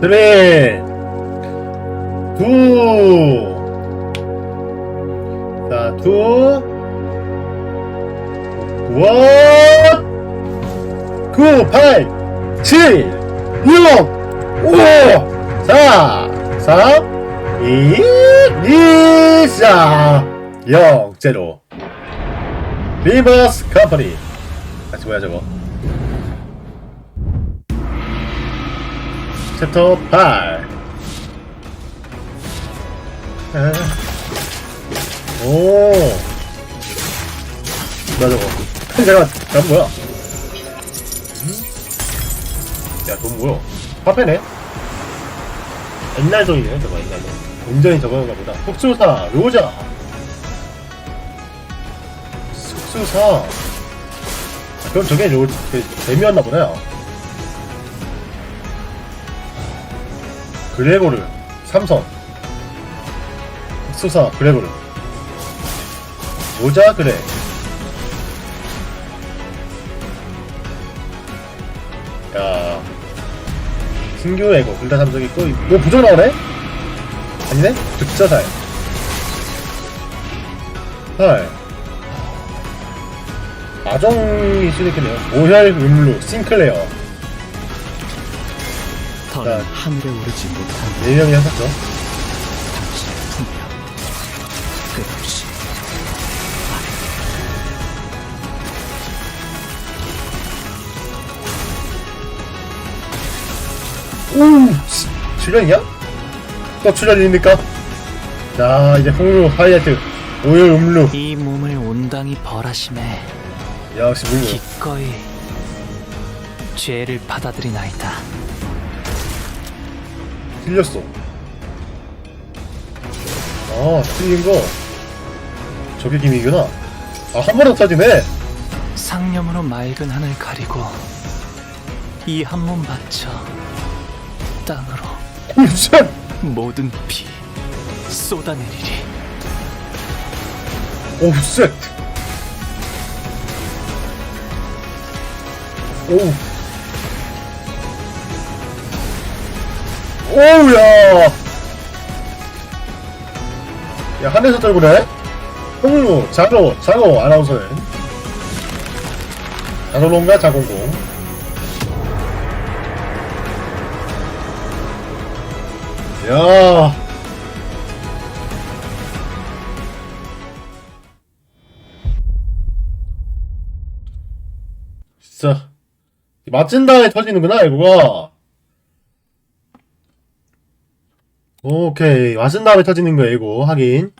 쓰리, 투. 자, 투. 원. 구, 팔, 칠, 육, 오, 사, 삼, 이, 이, 사, 영, 제로. 리버스 컴퍼니. 같이 뭐야 저거? 챕터 8. 아. 오. 뭐야 저거? 내가 나 뭐야? 음? 야, 돈 뭐야? 화폐네? 옛날 돈이네, 저거, 옛날 돈. 온전히 저거인가 보다. 속수사, 로자. 속수사. 아, 그럼 저게 로, 그, 재미였나 보네요. 그레고르, 삼성. 속수사, 그레고르. 로자, 그래. 야. 신규 에고, 둘다 삼성 있고, 뭐 부정 나오네? 아니네? 득자살. 헐. 아정이 수록했네요. 오혈 음루, 싱클레어. 더는 자. 하늘에 오르지 못한 네 명이 하셨죠. 당신의 분명 끝없이 오! 치- 출연이야? 또 출연입니까? 자, 이제 홍루 하이라이트. 오혈 음루. 이 몸을 온당히 벌하심에 역시 물루. 기꺼이 죄를 받아들이나이다 틀렸어. 아, 틀린 거. 저게 김이구나. 아, 한 번에 터지네. 상념으로 맑은 하늘 가리고 이 한 몸 바쳐 땅으로 꿀샷! 모든 피 쏟아내리리 오, 쉣! 오우. 오우, 야! 야, 하늘에서 떨구네? 홍루, 자로, 자로 아나운서는. 자로롱과 자공공. 야 진짜. 맞은 다음에 터지는구나, 이거가. 오케이. 맞은 다음에 터지는 거야, 이거. 하긴.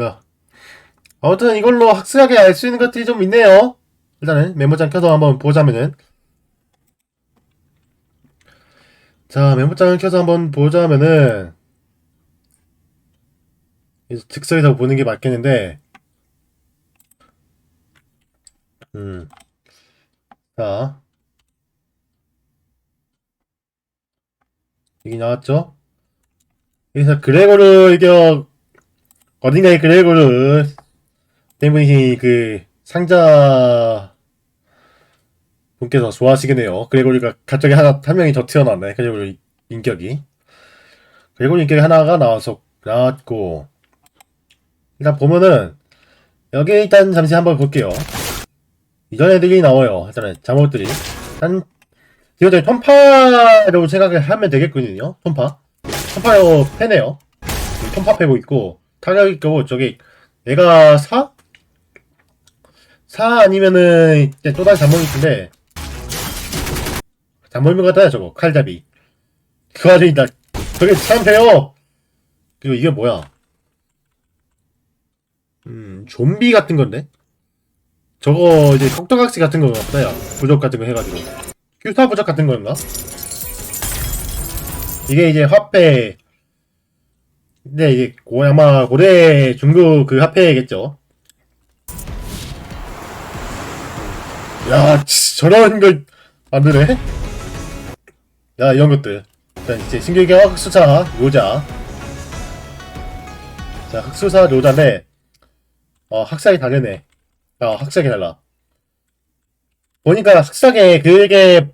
야. 아무튼 이걸로 확실하게 알 수 있는 것들이 좀 있네요. 일단은 메모장 켜서 한번 보자면은. 자, 메모장을 켜서 한번 보자면은, 이제 즉석에서 보는 게 맞겠는데, 음, 자, 여기 나왔죠? 여기서 그레고르 이겨, 어딘가에 그레고르, 때문에 그, 상자, 분께서 좋아하시겠네요. 그레고리가 갑자기 하나 한 명이 더 튀어나왔네. 그레고리 인격이. 그레고리 인격이 하나가 나와서 나왔고 일단 보면은 여기 일단 잠시 한번 볼게요. 이전 애들이 나와요. 일단은 잠옷들이 한 이것들 톰파로 생각을 하면 되겠군요. 톰파. 톰파로 패네요. 톰파 패고 있고 타격 있고 저기 얘가 4? 4 아니면은 이제 또다시 잠옷이 있는데 잠mol문 같아요 저거 칼잡이 그 와중에 나 저게 참 돼요 그리고 이게 뭐야 음 좀비 같은 건데? 저거 이제 kokto각시 같은 거 같아요. 부적 같은 거 해가지고. 큐타 부적 같은 건가? 이게 이제 화폐. 근데 이게 고 아마 고래 중국 그 화폐겠죠? 야 치, 저런 걸 만드네? 야 이런 것들. 일단 이제 신경계학 수차 요자. 자, 흑수사 노자인데, 어, 학사이 다르네. 어, 학사이 달라. 보니까 학사에 그게,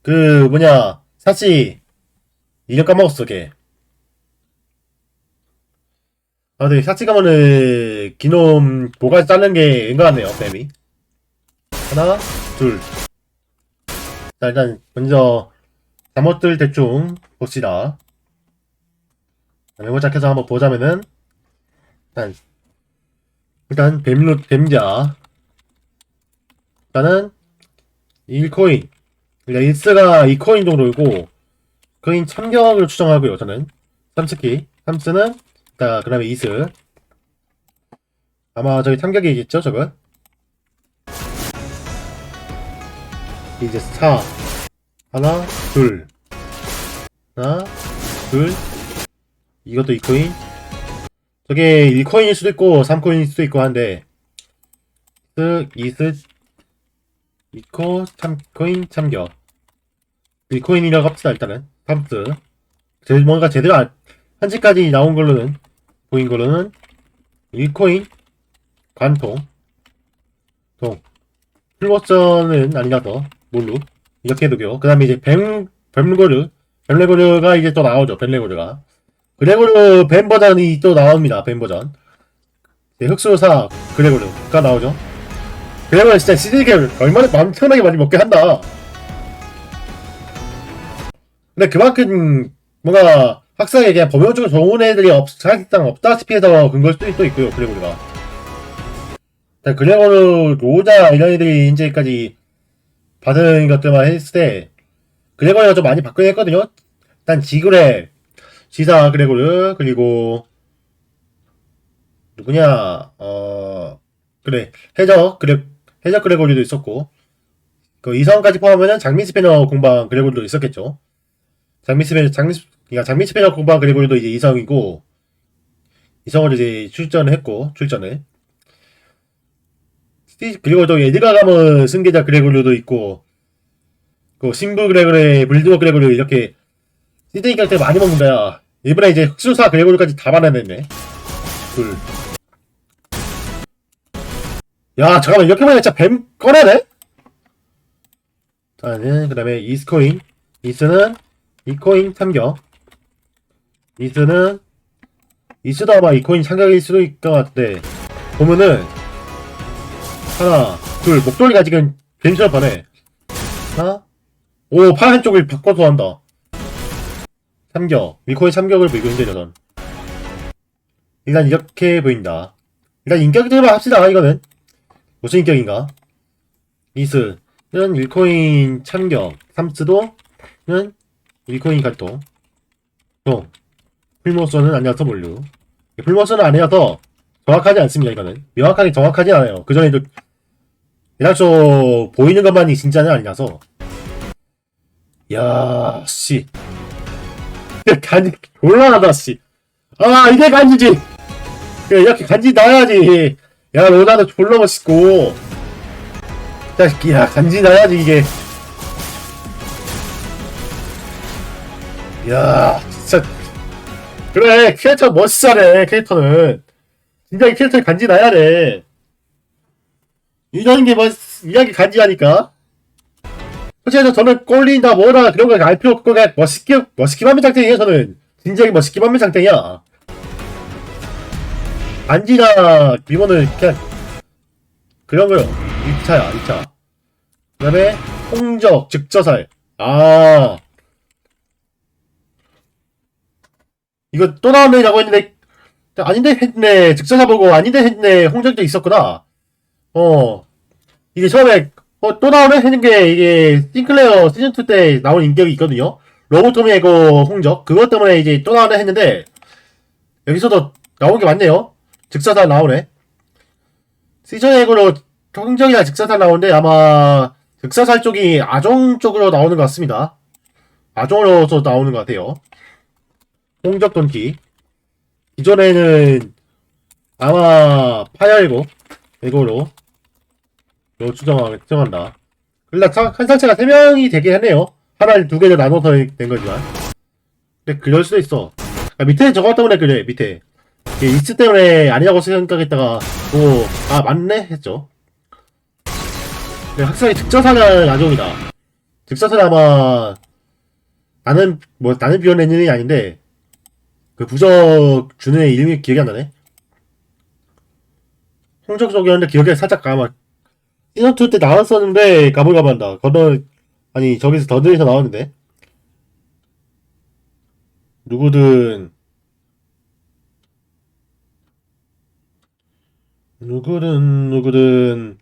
그, 뭐냐, 사실, 이름 까먹었어, 걔. 아, 근데 사치 가면은, 기놈, 모가지 자르는 게 은가하네요, 뱀이. 하나, 둘. 자, 일단, 먼저, 잘못들 대충 봅시다. 메모장해서 한번 보자면은, 일단, 일단, 뱀로, 뱀자. 일단은, 1코인. 일단, 1스가 2코인 정도이고, 코인 참격을 추정하고요, 저는. 3스키. 3스는, 자, 그 다음에 2스. 아마 저기 참격이겠죠, 저건? 이제 4. 하나, 둘. 하나, 둘. 이것도 2코인. 저게 1코인일 수도 있고, 3코인일 수도 있고 한데, 스, 2스, 2코, 3코인, 참격. 1코인이라고 합시다, 일단은. 3스. 제, 뭔가 제대로 안, 한지까지 나온 걸로는, 보인 걸로는, 1코인, 관통, 동. 풀버전은 아니라서, 몰루. 이렇게 해두고요. 그 다음에 이제 뱀, 뱀고르. 뱀레고르가 이제 또 나오죠, 뱀레고르가. 그레고르 뱀 버전이 또 나옵니다. 뱀 버전. 네, 흑수사 그레고르가 나오죠. 그레고르 진짜 시즌게 얼마나 엄청나게 많이 먹게 한다. 근데 그만큼 뭔가 학생에 그냥 범용적으로 좋은 애들이 없, 사실상 없다시피 해서 그런 걸 수도 또 있고요. 그레고르가. 자, 그레고르 로자 이런 애들이 이제까지 받은 것들만 했을 때 그레고르가 좀 많이 바꾸긴 했거든요. 일단 지그레 지사 그레고르 그리고 누구냐 어 그래 해적 그래 해적 그레고르도 있었고 그 이성까지 포함하면 장미 스페너 공방 그레고르도 있었겠죠. 장미 스페너 장미 그러니까 장미 스페너 공방 그레고르도 이제 이성이고 이성을 이제 출전을 했고 출전을. 그리고 또 에드가 가면 승계자 그레고르도 있고 그 신부 그레고르 불드워 그레고르 이렇게 시드니 갈때 많이 먹는다 야 이번에 이제 흑수사 그레고르까지 다 받아냈네. 둘. 야 잠깐만 이렇게 보면 진짜 뱀 꺼내네? 자는 그 다음에 이스코인. 이스는 이코인 참격. 이스는 이스도 아마 이코인 참격일 수도 있을 것 같은데 보면은 하나 둘 목소리가 지금 뱀처럼 변해. 하나. 오 파란 쪽을 바꿔서 한다 참격. 미코의 참격을 보이고 현재 여전. 일단 이렇게 보인다. 일단 인격들만 합시다, 이거는. 무슨 인격인가? 이스는 1코인 참격. 삼스도 는 1코인 갈통. 동. 풀모스는 아니어서 몰루. 풀모스는 아니어서 정확하지 않습니다, 이거는. 명확하게 정확하지 않아요. 그 전에도 대략적으로 보이는 것만이 진짜는 아니라서. 야, 씨. 간지 곤란하다 씨. 아 이게 간지지. 그래, 이렇게 간지 나야지. 야 로나도 졸라 멋있고. 야, 야 간지 나야지 이게. 야 진짜 그래 캐릭터 멋있어래 캐릭터는. 진짜 이 캐릭터 간지 나야 돼. 이런 게 멋, 이런 게 간지하니까. 솔직히 저는 꼴린다 뭐라 그런 거알 필요 없고 그냥 멋있게 멋있게 만면 장땡이에요 저는. 진지하게 멋있게 만면 장땡이야. 안지나 비번은 그냥 그런 거요. 1차야 2차. 그 다음에 홍적 즉저살. 아. 이거 또 나왔네라고 했는데 아닌데 했네. 즉저살 보고 아닌데 했네. 홍적도 있었구나. 어. 이게 처음에 어, 또 나오네? 하는 게, 이게, 싱클레어 시즌 2 때 나온 인격이 있거든요? 로보토미에고 홍적. 그것 때문에 이제 또 나오네 했는데, 여기서도 나온 게 맞네요? 즉사살 나오네. 시즌8으로 홍적이나 즉사살 나오는데, 아마, 즉사살 쪽이 아종 쪽으로 나오는 것 같습니다. 아종으로서 나오는 것 같아요. 홍적 돈키. 기존에는, 아마, 파열고, 이거로, 로 추정하, 추정한다. 일단 차- 한 상체가 3명이 되긴 했네요. 하나를 두 개를 나눠서 된 거지만. 근데 그럴 수도 있어. 아, 밑에 저거 때문에 그래, 밑에. 이게 이츠 때문에 아니라고 생각했다가 뭐, 아, 맞네? 했죠. 근데 확실하게 득저사는 아종이다. 득저사는 아마, 나는, 뭐, 나는 비워내는 일이 아닌데, 그 부적 주는 애 이름이 기억이 안 나네? 홍적 쪽이었는데 기억이 살짝 가마. 시즌2 때 나왔었는데, 가물가물한다. 건너, 아니, 저기서 더드에서 나왔는데. 누구든, 누구든 누구든.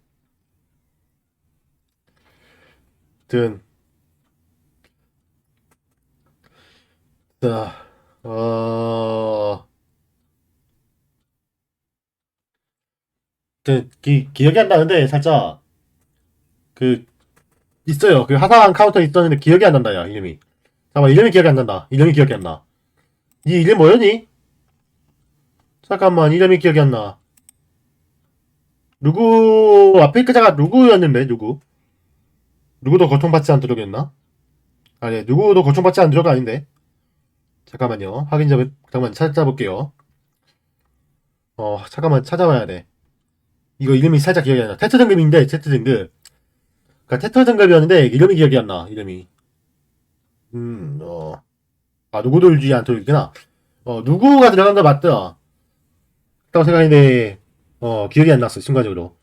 든. 자, 어, 그, 기, 기억이 안 나는데, 살짝, 그, 있어요. 그 하상 카운터 있었는데 기억이 안 난다, 야, 이름이. 잠깐만, 이름이 기억이 안 난다. 이름이 기억이 안 나. 이 이름 뭐였니? 잠깐만, 이름이 기억이 안 나. 누구 앞에 글자가 누구였는데 누구 누구도 고통받지 않도록 했나? 아니 누구도 고통받지 않도록 아닌데 잠깐만요 확인 좀 잠깐만 찾아볼게요 어 잠깐만 찾아봐야 돼 이거 이름이 살짝 기억이 안 나 테트 등급인데 테트 등급 그니까 테트 등급이었는데 이름이 기억이 안 나 이름이 음 어 아 누구도 울지 않도록 있구나 어 누구가 들어간 거 맞더라 라고 생각했는데 어, 기억이 안 났어, 순간적으로.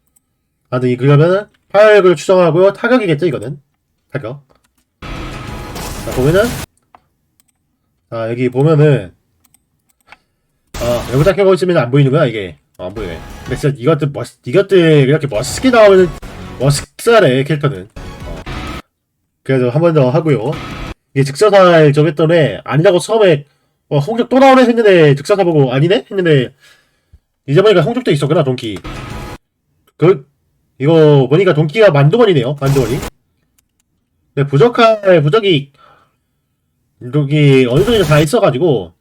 아, 근데 이- 그러면은, 파열을 추정하고요. 타격이겠죠, 이거는? 타격. 자, 보면은, 자, 여기 보면은, 아, 여기다 켜고 있으면 안 보이는구나, 이게. 어, 안 보이네. 근데 진짜 이것들 멋, 이것들 이렇게 멋있게 나오는, 멋있사래, 캐릭터는. 어. 그래서 한 번 더 하고요. 이게 즉사살 저기 애, 아니라고 처음에, 어, 홍적 또 나오네 했는데, 즉사살 보고, 아니네? 했는데, 이제 보니까 홍적도 있었구나 동키 그 이거 보니까 동키가 만두건이네요 만두건이 근데 부적할 부적이 여기 어느 정도 다 있어가지고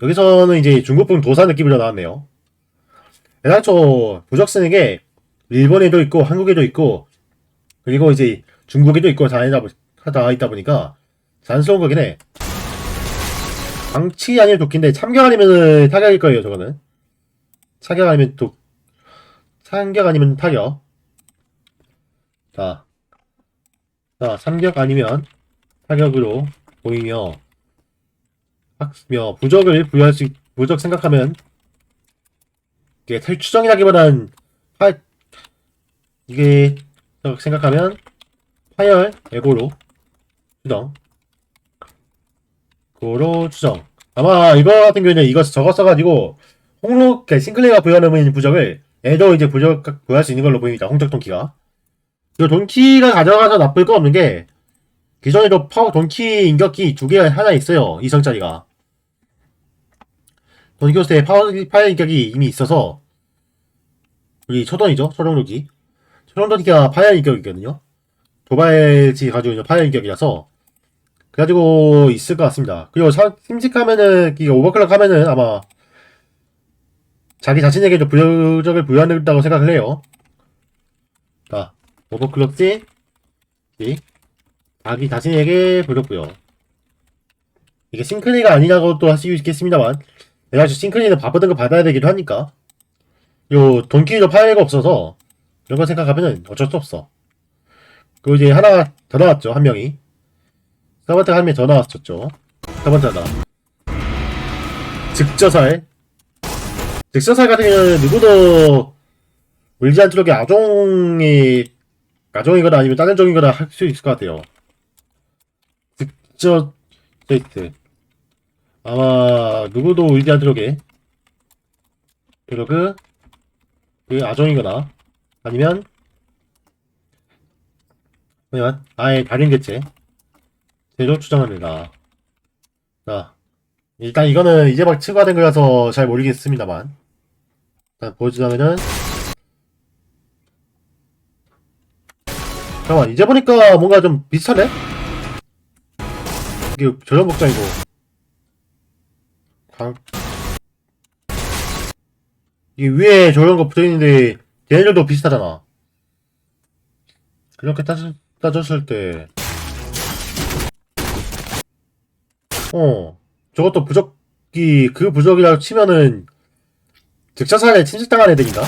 여기서는 이제 중국풍 도사 느낌으로 나왔네요 애당초 부적 쓰는 게 일본에도 있고 한국에도 있고 그리고 이제 중국에도 있고 다 있다, 보- 다 있다 보니까 자연스러운 거긴 해. 방치 아니면 도끼인데 참견 아니면 타격일 거예요 저거는. 타격 아니면 또 참격 아니면 타격. 자, 자 삼격 아니면 타격으로 보이며 학며 부적을 부여할 수 있- 부적 생각하면 이게 탈추정이라기보단 파 이게 생각하면 파열 에고로 추정 고로 추정 아마 이거 같은 경우에는 이거 저거 써가지고 홍록 그 싱클레가 부여하는 부적을 애도 이제 부적 부여할 수 있는 걸로 보입니다. 홍적 돈키가. 이 돈키가 가져가서 나쁠 거 없는 게 기존에도 파워 돈키 인격기 두 개가 하나 있어요. 이성짜리가. 돈키호스에 파워 파워 인격이 이미 있어서 우리 초돈이죠. 초동록이. 초동돈키가 파열 인격이거든요. 도발지 가지고 있는 파열 인격이라서 그래가지고 있을 것 같습니다. 그리고 사, 심직하면은 오버클럭 하면은 아마 자기 자신에게도 부여적을 부여한다고 생각을 해요. 자, 오버클럭 지, 자기 자신에게 부여고요. 이게 싱크리가 아니라고 또 할 수 있겠습니다만, 내가 싱크리는 바쁘던 거 받아야 되기도 하니까, 요 돈키도 파일가 없어서 이런 거 생각하면은 어쩔 수 없어. 그리고 이제 하나 더 나왔죠, 한 명이. 서번트 한 명이 더 나왔었죠. 서번트다. 즉저살. 득서살 같은 경우는 누구도 울지 않도록 아종이 아종이거나 아니면 다른 종이거나 할 수 있을 것 같아요. 득저 세이트 아마 누구도 울지 않도록 그리고 그 아종이거나 아니면 뭐냐 아예 다른 개체 제로 추정합니다. 자 일단 이거는 이제 막 추가된 거라서 잘 모르겠습니다만 일단 보여주자면은 잠깐만 이제 보니까 뭔가 좀 비슷하네? 이게 저런 복장이고 광... 이게 위에 저런 거 붙어있는데 얘네들도 비슷하잖아. 그렇게 따졌, 따졌을 때. 어, 저것도 부적기, 그 부적이라고 치면은, 득자살에 침식당한 애들인가?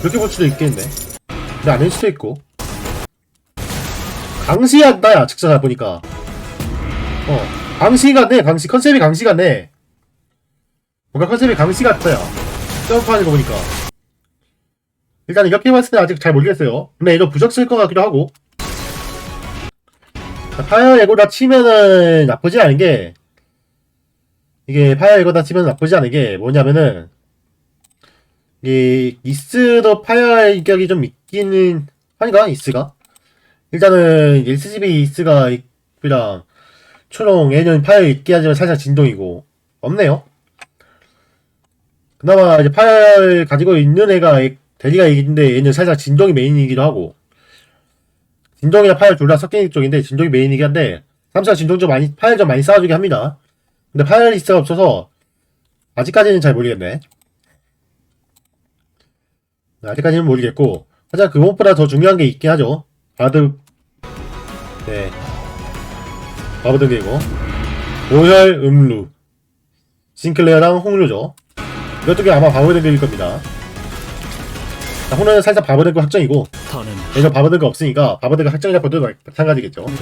그렇게 볼 수도 있겠는데. 근데 아닐 수도 있고. 강시 한다야 득자살 보니까. 어 강시 같네 강시 컨셉이 강시 같네. 뭔가 컨셉이 강시 같아요. 점프하는 거 보니까 일단 이렇게 봤을 때 아직 잘 모르겠어요. 근데 이거 부적 쓸 것 같기도 하고. 파이어 에고다 치면은 나쁘지 않은 게 이게 파이어 에고다 치면 나쁘지 않은 게 뭐냐면은 이 이스도 파이어 이격이 좀 있기는 하니까 이스가? 일단은 SGB 이스가 이랑 초롱 얘는 파이어 있게 하지만 살짝 진동이고 없네요. 그나마 이제 파이어를 가지고 있는 애가 대리가 있는데 얘는 살짝 진동이 메인이기도 하고 진동이나 파열 둘 다 섞인 쪽인데 진동이 메인이긴 한데 3사 진동 좀 많이 파열 좀 많이 쌓아주긴 합니다. 근데 파열 리스트가 없어서 아직까지는 잘 모르겠네. 네, 아직까지는 모르겠고 하지만 그것보다 더 중요한 게 있긴 하죠. 바드 네 바드 등이고 오혈 음루 싱클레어랑 홍루죠. 이것도 아마 바드 등일 겁니다. 자, 홍루는 살짝 바드 등 확정이고 예전 바버드가 없으니까 바버드가 확정이 잡혀도 마찬가지겠죠. 자,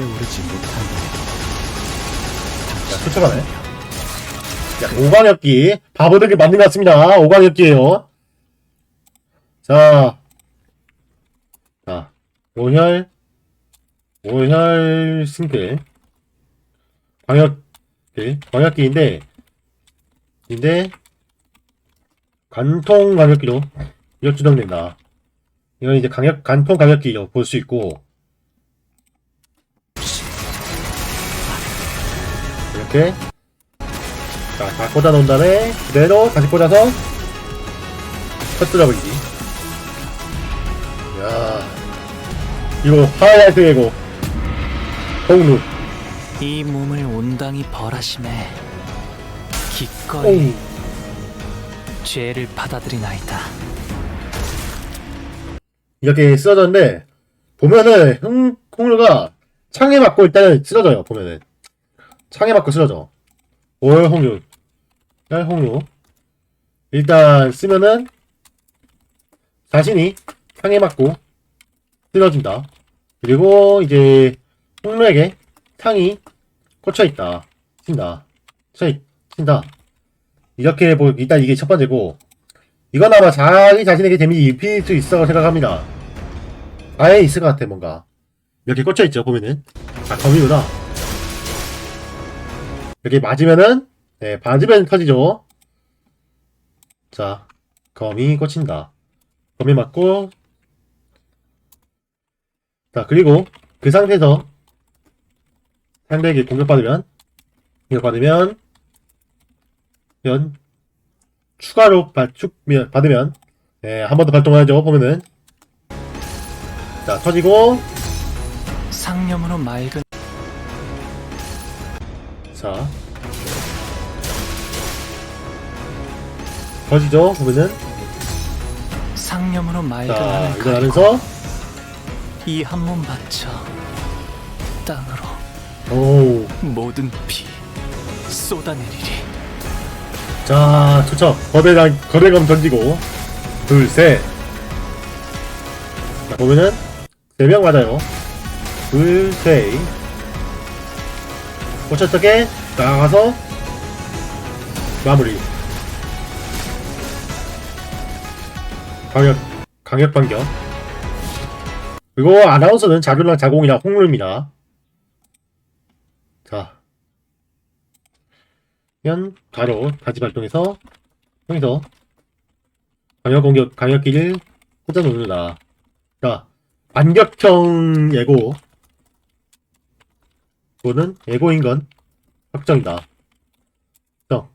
추천하네. 자, 오광엽기. 바버드가 맞는 것 같습니다. 오광엽기예요 자, 자, 오혈, 오혈 승필. 광역기, 광역기인데, 인데, 관통 광역기로 이력 주동된다. 이건 이제 강력, 간통 강력기로 볼수 있고, 이렇게, 자, 다 꽂아 놓은 다음에, 그대로 다시 꽂아서, 헛들어버리기. 야 이거 하이라이트 예고. 홍루. 이 몸을 온당히 벌하심에 기꺼이 오. 죄를 받아들이나이다. 이렇게 쓰러졌는데, 보면은, 홍, 홍루가 창에 맞고 일단은 쓰러져요, 보면은. 창에 맞고 쓰러져. 올 홍루. 열 홍루. 일단 쓰면은, 자신이 창에 맞고 쓰러진다. 그리고 이제, 홍루에게 창이 꽂혀있다. 친다. 쳐, 친다. 이렇게 보, 일단 이게 첫 번째고, 이건 아마 자기 자신에게 데미지 입힐 수 있어 생각합니다. 아예 있을 것 같아, 뭔가. 이렇게 꽂혀있죠, 보면은. 아, 검이구나. 이렇게 맞으면은, 네, 맞으면 터지죠. 자, 검이 꽂힌다. 검이 맞고, 자, 그리고 그 상태에서 상대에게 공격받으면, 이거 받으면, 면, 추가로 발, 축, 면, 받으면, 네, 한 번 더 발동하죠, 보면은. 자, 터지고, 상념으로 맑은 자. 터지죠, 보면은. 상념으로 맑은 자, 하늘 일어나면서, 이 한 몸 바쳐 땅으로 오 모든 피 쏟아내리리. 자, 투척. 거대장, 거대검 던지고. 둘, 셋. 자, 보면은, 네명 맞아요. 둘, 셋. 꽂혔다게 나가서, 마무리. 강력, 강력 반격. 그리고 아나운서는 자교랑 자공이랑 홍루입니다. 자. 면 바로 다시 발동해서 여기서 강력 공격 강력기를 꽂아 놓는다. 자 반격형 예고 이거는 예고인 건 확정이다. 확정.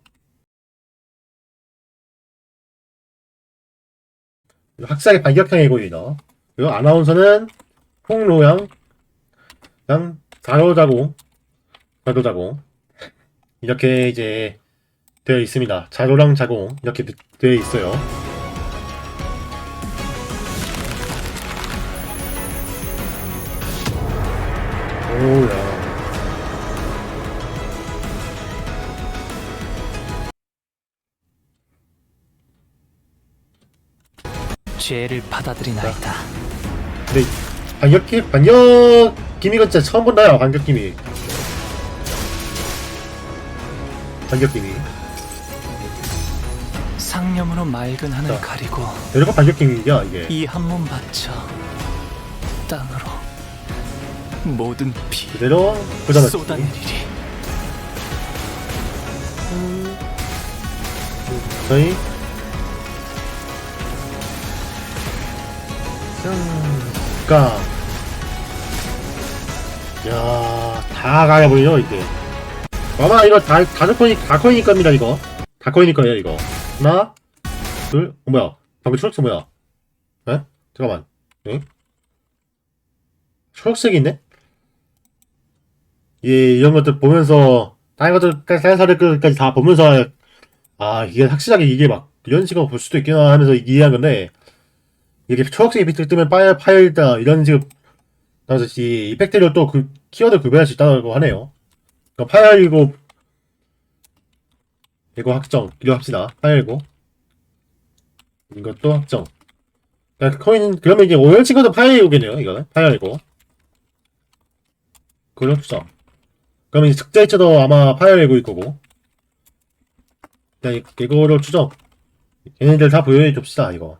확실하게 반격형 예고이다. 그리고 아나운서는 홍로양 양 자로자공 자로자공 이렇게 이제 되어 있습니다. 자로랑 자공 이렇게 되- 되어 있어요. 오야. 죄를 받아들이나이다. 근데 반격 기 반격 기믹은 진짜 처음 본다요 반격 기믹 반격 기믹 상념으로 맑은 하늘 자. 가리고 이렇게 반격 기믹이야 이게 이 한 몸 바쳐 땅으로 모든 피 그대로 보잖아 쏟아내리리. 저희 까 야, 다 가야 보이죠, 이게. 아마 이거 다, 다섯 코인, 다 코인일 겁니다, 이거. 다 코인일 거예요, 이거. 하나, 둘, 어, 뭐야. 방금 초록색 뭐야? 에? 잠깐만. 응? 초록색이 있네? 예, 이런 것들 보면서, 다른 것들, 다른 사례까지 다 보면서, 아, 이게 확실하게 이게 막, 이런 식으로 볼 수도 있구나 하면서 이해한 건데, 이게 초록색이 비트 뜨면 파일, 파일다, 이런 식으로, 나서 이 이펙트를 또 그, 키워드 구별할 수 있다고 하네요. 그러니까 파일이고, 이거 확정. 이거 합시다. 파일이고. 이것도 확정. 그러니까 코인, 그러면 이제 오열 친구도 파일이겠네요, 이거는. 파일이고. 그걸 합시다. 그러면 이제 특자이처도 아마 파일이고 거고. 일단 이- 이거를 추적. 얘네들 다 보여줍시다, 이거.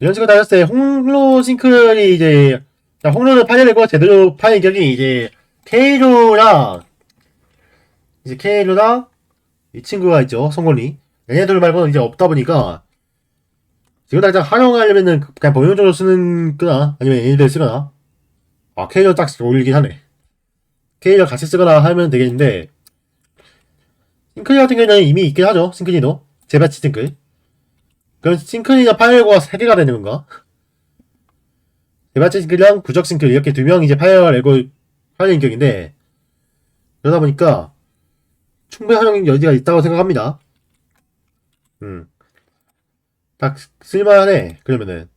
이런 식으로 다녔을 때 홍로 싱클이 이제 자, 홍로를 파내고 제대로 파낸 격이 이제 케이로랑 이제 케이로랑 이 친구가 있죠 성곤이. 얘네들 말고는 이제 없다 보니까 지금 당장 활용하려면은 그냥 범용적으로 쓰는 거나 아니면 얘네들 쓰거나. 아 케이로 딱 어울리긴 하네. 케이로 같이 쓰거나 하면 되겠는데 싱크리 같은 경우는 이미 있긴 하죠 싱크리도. 제바치 싱클. 그럼 싱크리가 파일과 세 개가 되는 건가? 대바치 싱클이랑 부적 싱클 이렇게 두 명 이제 파일 레고 하는 인격인데 그러다 보니까 충분히 활용 여지가 있다고 생각합니다. 음. 딱 쓸만하네. 그러면은.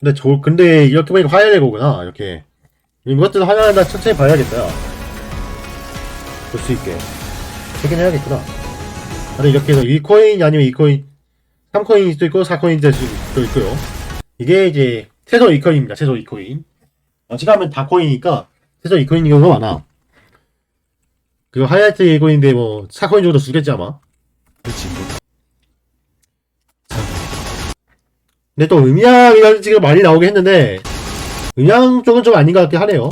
근데 저 근데 이렇게 보니까 파일 레고구나. 이렇게 이것들 하나하나 천천히 봐야겠다. 볼 수 있게. 되긴 해야겠구나. 근데 이렇게 해서 1코인 아니면 2코인 3코인일 수도 있고 4코인 될 수도 있고요. 이게 이제 최소 2코인입니다. 최소 2코인. 어, 지금 하면 다 코인이니까 최소 2코인인 경우가 많아. 그리고 하이라이트 1코인인데 뭐 4코인 정도 주겠지 아마. 근데 또 이런 식으로 많이 나오긴 했는데 음양 쪽은 좀 아닌 것 같긴 하네요.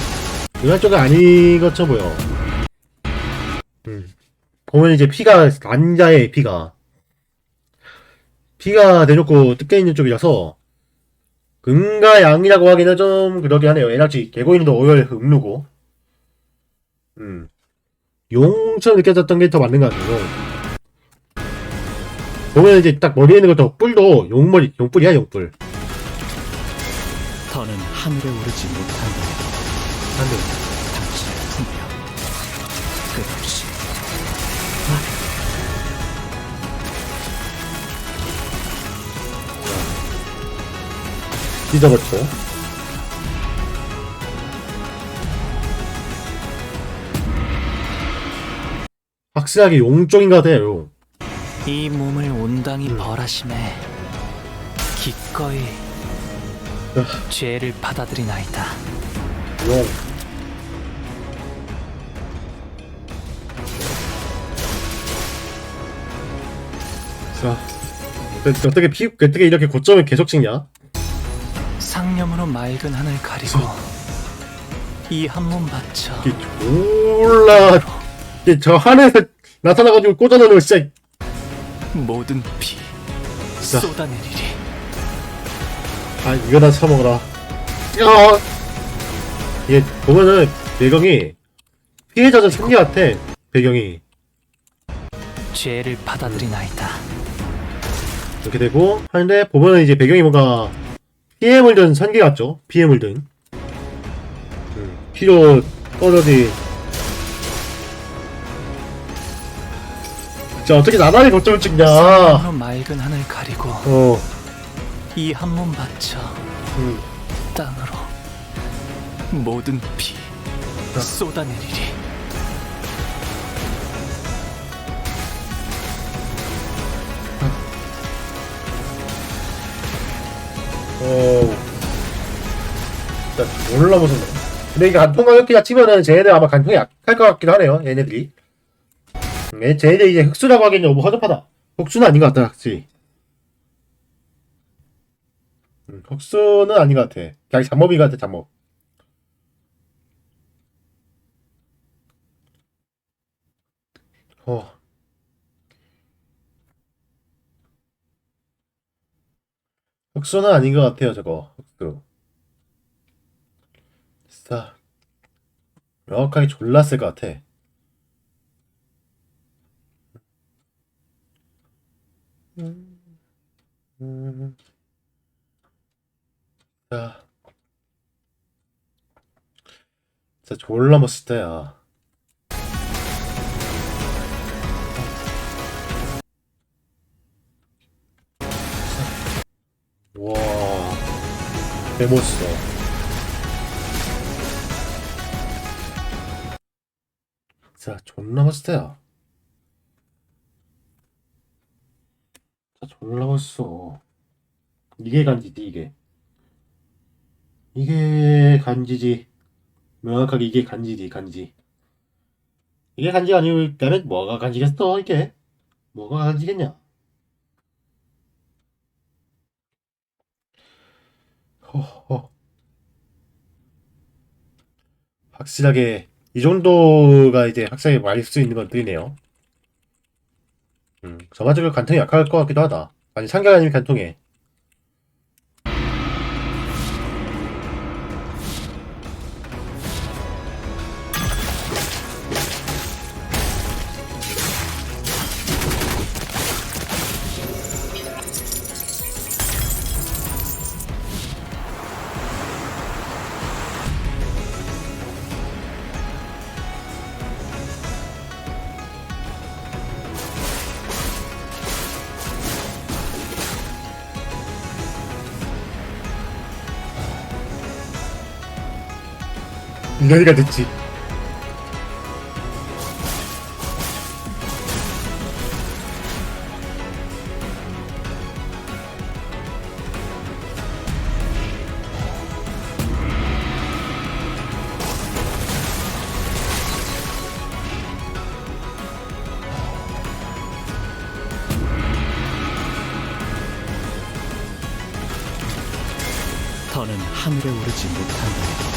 음양 쪽은 아닌 것처럼 보여. 음. 보면 이제 피가 남자의 피가 피가 대놓고 뜯겨 있는 쪽이라서 금과 양이라고 하기는 좀 그러게 하네요. 에너지 개고인도 오열 음루고 음 용처럼 느껴졌던 게 더 맞는 것 같아요. 보면 이제 딱 머리에 있는 것도 뿔도 용머리 용뿔이야 용뿔. 더는 하늘에 오르지 못한다. 하늘. 당신의 분명 끝없이 찢어버쳐. 확실하게 용 쪽인 것 같아요. 용. 이 몸을 온당히 음. 벌하심에 기꺼이 죄를 받아들이나이다. 용. 자, 어떻게- 어떻게 피 어떻게 이렇게 고점을 계속 찍냐? 상념으로 맑은 하늘 가리고 이 한 몸 바쳐 이게 졸라 저 하늘에서 나타나가지고 꽂아놓는 진짜 모든 피 자. 쏟아내리리. 아 이거나 처먹어라. 야 이게 보면은 배경이 피해자전 승리 같아 배경이 죄를 받아들이나이다. 이렇게 되고 하는데 보면은 이제 배경이 뭔가 피해 물든 선계 같죠? 피해 물든 음, 피로 떨어지 진짜 어떻게 나날이 거점을 찍냐 상념으로 맑은 하늘 가리고 어 이 한 몸 바쳐 음. 땅으로 모든 피 자. 쏟아내리리. 오. 진짜 몰라 무섭네. 근데 이게 간통 가격기가 치면은 쟤네들 아마 간통이 약할 것 같기도 하네요. 얘네들이. 음, 얘- 쟤네들 이제 흑수라고 하기엔 너무 허접하다. 흑수는 아닌 것 같다, 확실히. 음, 흑수는 아닌 것 같아. 그냥 잡몹인 것 같아, 잡몹. 어. 흑수는 아닌 것 같아요, 저거. 흑수. 진짜 명확하게 졸랐을 것 같아. 음. 자, 진짜 졸라 멋있다, 야. 와, 개멋있어. 진짜 존나 멋있다, 야. 진짜 졸라 멋있어. 이게 간지지, 이게. 이게 간지지. 명확하게 이게 간지지, 간지. 이게 간지가 아니면 뭐가 간지겠어, 이게? 뭐가 간지겠냐? 허허. 확실하게 이 정도가 이제 확실하게 말릴 수 있는 것들이네요. 음, 전반적으로 간통이 약할 것 같기도 하다. 아니 상대가 아니면 간통해. 인간이가 됐지. 더는 하늘에 오르지 못한다.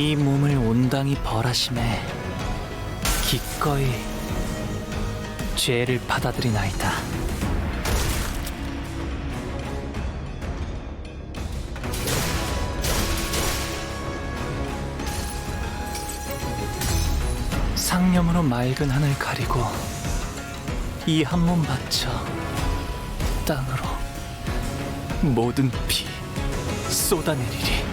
이 몸을 온당히 벌하심에 기꺼이 죄를 받아들이나이다. 상념으로 맑은 하늘 가리고 이 한 몸 바쳐 땅으로 모든 피 쏟아내리리.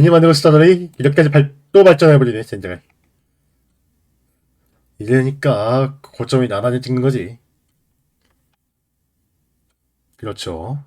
애니 만들고 쓰다더니 이렇게까지 발, 또 발전해버리네, 젠장. 이러니까 고점이 나란히 찍는 거지. 그렇죠.